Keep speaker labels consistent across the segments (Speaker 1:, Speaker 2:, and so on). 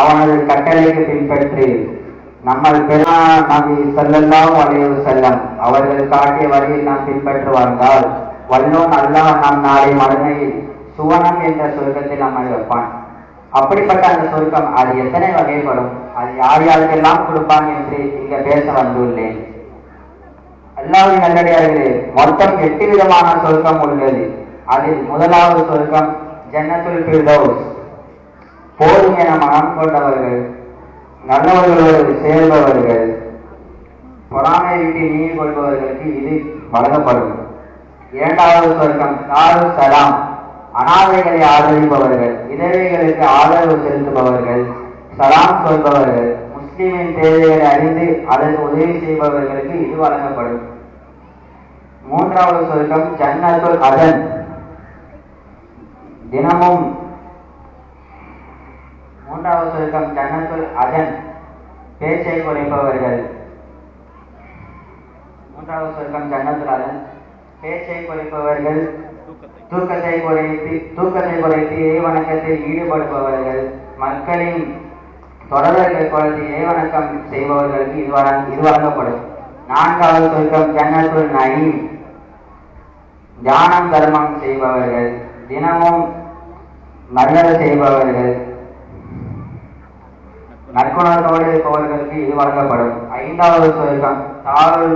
Speaker 1: அவனது கட்டளைக்கு பின்பற்றி நம்மள் பெருமா நபி ஸல்லல்லாஹு அலைஹி செல்லம் அவர்கள் காட்டிய வழியில் நாம் பின்பற்று வந்தால் வல்லோன் அல்லாஹ் நம் நாளை மறுமையில் சுவனம் என்ற சொர்க்கத்தில் நம்மை வைப்பான். அப்படிப்பட்ட அந்த சொர்க்கம் அது எத்தனை வகைப்படும்? அது யார் யாருக்கெல்லாம் கொடுப்பான் என்று இங்க பேச வந்துள்ளேன். அல்லாஹ்வின் நல்லடியார்களே மொத்தம் எட்டு விதமான சொர்க்கம் உள்ளது. அதில் முதலாவது சொர்க்கம் ஜன்னத்துல் ஃபிர்தௌஸ். போதும் என மனம் கொண்டவர்கள் நல்லவர்களோடு சேர்பவர்கள் பொறாமை விட்டு நீங்க கொள்பவர்களுக்கு இது வழங்கப்படும். இரண்டாவது சொர்க்கம் தாரு சலாம். அனாதைகளை ஆதரிப்பவர்கள் விதவைகளுக்கு ஆதரவு செலுத்துபவர்கள் சலாம் சொல்பவர்கள் முஸ்லிமின் தேவைகளை அறிந்து அதற்கு உதவி செய்பவர்களுக்கு இது வழங்கப்படும். மூன்றாவது சொர்க்கம் ஜன்னத்துல் அதன் தினமும் மூன்றாவது சுருக்கம் ஜன்னத்துள் அதன் பேச்சை குறைப்பவர்கள். மூன்றாவது சுருக்கம் ஜன்னத்துள் அதன் பேச்சை குறைப்பவர்கள். தூக்கத்தை குறைத்து தூக்கத்தை குறைத்து இறைவணக்கத்தில் ஈடுபடுபவர்கள். மக்களின் தொடர்பை குறைத்து இறைவணக்கம் செய்பவர்களுக்கு இது வழங்க இது வழங்கப்படும். நான்காவது சுருக்கம் ஜன்னத்துள் நயீம். தியானம் தர்மம் செய்பவர்கள். தினமும் நல்லது செய்பவர்கள். நற்குணத்தோடு இருப்பவர்களுக்கு இது வழங்கப்படும். ஐந்தாவது சொர்க்கம் தாருள்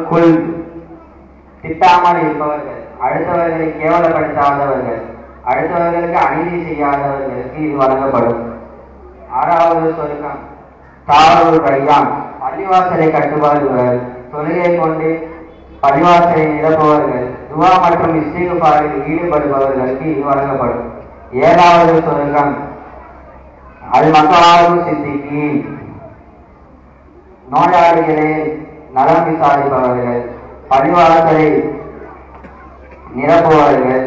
Speaker 1: திட்டாமல் இருப்பவர்கள் அடுத்தவர்களை கேவலப்படுத்தாதவர்கள் அடுத்தவர்களுக்கு அநீதி செய்யாதவர்களுக்கு இது வழங்கப்படும். ஆறாவது சொர்க்கம் தாருள் ரையான் பள்ளிவாசலை கட்டுபவர்கள் தொழிலை கொண்டு பள்ளிவாசலை நிரப்புபவர்கள் துவா மற்றும் இஸ்திகுபாரில் ஈடுபடுபவர்களுக்கு இது வழங்கப்படும். ஏழாவது சொர்க்கம் அது மக்களாலும் சிந்திக்கு நோயாளிகளை நலம் விசாரிப்பவர்கள் பள்ளிவாசலை நிரப்புபவர்கள்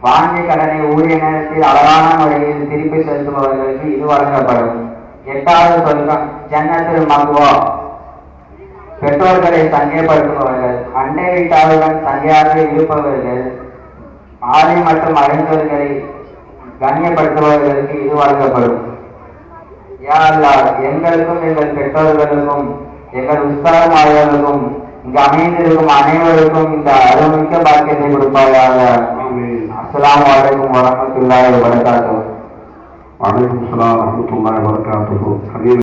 Speaker 1: வாங்கிய கடனை உரிய நேரத்தில் அழகான முறையில் திருப்பி செலுத்துபவர்களுக்கு இது வழங்கப்படும். எட்டாவது சொல்கம் ஜன்னத்தில் மகுவா பெற்றோர்களை சங்கைப்படுத்துபவர்கள் அண்டை வீட்டாருடன் சங்கையாக இருப்பவர்கள் ஆலை மற்றும் அறிஞர்களை கண்ணியப்படுத்துபவர்களுக்கு இது வழங்கப்படும். யா எங்களுக்கும் எங்கள் பெற்றோர்களுக்கும் எங்கள் உஸ்தாதமார்களுக்கும் இங்கு அமைந்திருக்கும் அனைவருக்கும் இந்த அருமிக்க பாக்கியத்தை கொடுப்பாயாக. அஸ்லாம் அலைக்கும் வரஹ்மத்துல்லாஹி வபரகாத்துஹு.
Speaker 2: வலைக்கும் சலாம் வரமத்துல்லாஹி வரகாத்துஹு